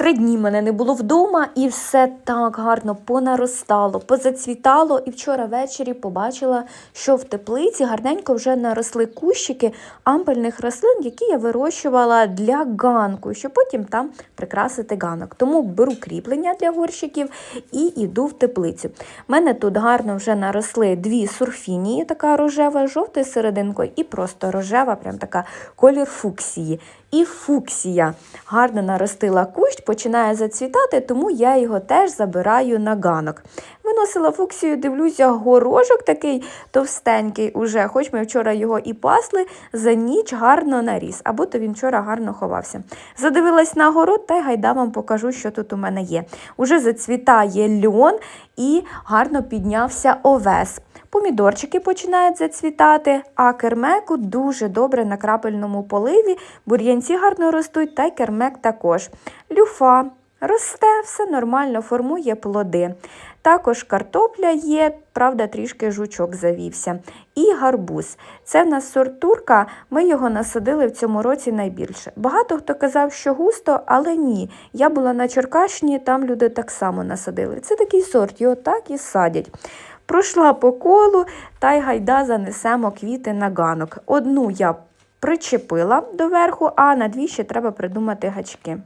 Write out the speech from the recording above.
Три дні мене не було вдома, і все так гарно понаростало, позацвітало. І вчора ввечері побачила, що в теплиці гарненько вже наросли кущики ампельних рослин, які я вирощувала для ганку, щоб потім там прикрасити ганок. Тому беру кріплення для горщиків і йду в теплицю. У мене тут гарно вже наросли дві сурфінії, така рожева, жовтою серединкою, і просто рожева, прям така колір фуксії. І фуксія гарно наростила кущ, починає зацвітати, тому я його теж забираю на ганок. Виносила фуксію, дивлюся, горошок такий товстенький уже, хоч ми вчора його і пасли, за ніч гарно наріс, або то він вчора гарно ховався. Задивилась на город та й гайда вам покажу, що тут у мене є. Уже зацвітає льон і гарно піднявся овес. Помідорчики починають зацвітати, а кермеку дуже добре на крапельному поливі. Бур'янці гарно ростуть, та й кермек також. Люфа росте, все нормально, формує плоди. Також картопля є, правда, трішки жучок завівся. І гарбуз. Це в нас сорт турка, ми його насадили в цьому році найбільше. Багато хто казав, що густо, але ні. Я була на Черкащині, там люди так само насадили. Це такий сорт, його так і садять. Пройшла по колу та й гайда занесемо квіти на ганок. Одну я причепила доверху, а на дві ще треба придумати гачки.